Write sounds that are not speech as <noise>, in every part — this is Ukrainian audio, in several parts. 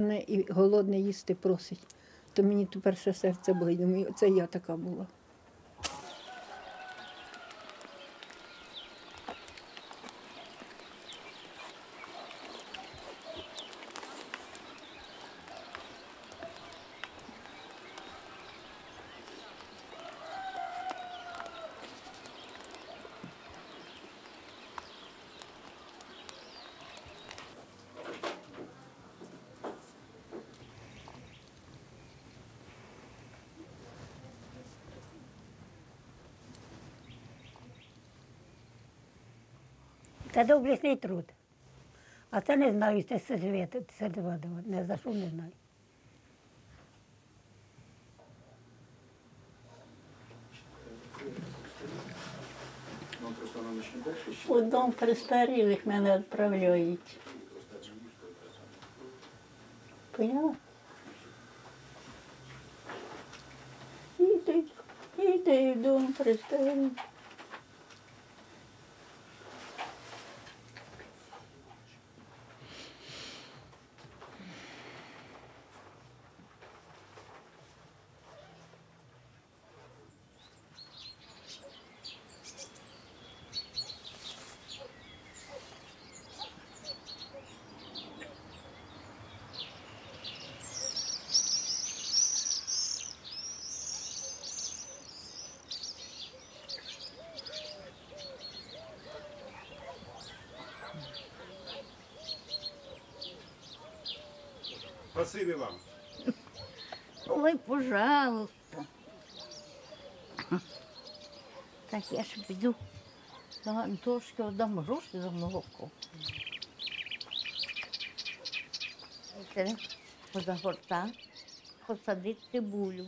І голодне їсти просить. То мені тепер ще серце болить. Думаю, це я така була. Це доблесний труд. А це не знаю, це це не за що не знаю. У дом престарілих мене відправляють. Поняла? Іди, іди в дом престарілих. Спасибі вам. Ой, пожалуйста. Так я ж піду. до Антошки, дам гроші за молоко. Це позагорта, посадити цибулю.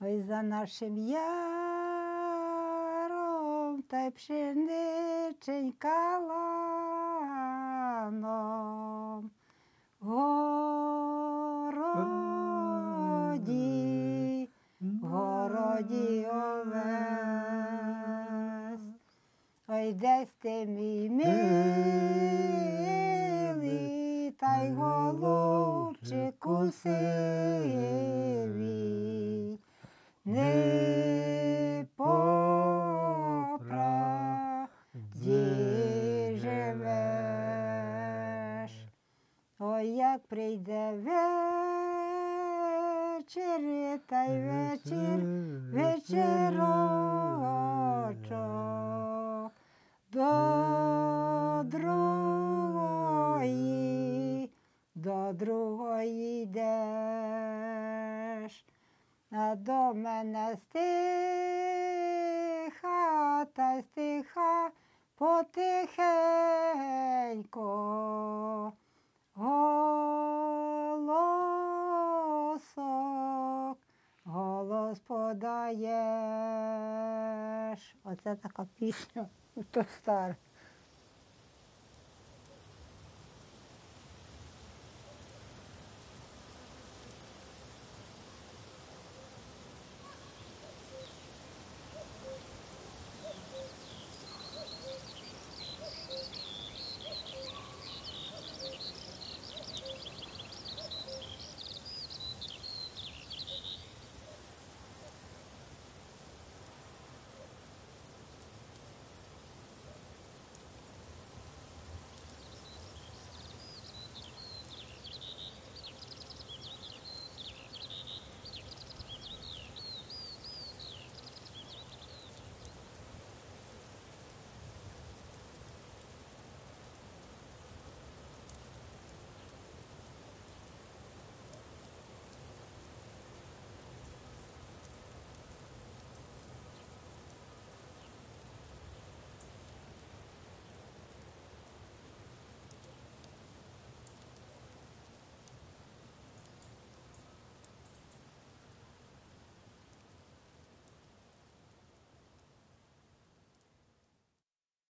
Ой за нашим яром та й пшениченька ланом. Городі, городі овес. Ой, десь ти мій милий, та й голубчику сивий. Прийде вечір, та й вечір, вечерочок. До другої, до другої йдеш. А до мене стиха, та й стиха потихенько. Подаєш. Оце така пісня, <laughs> то стара.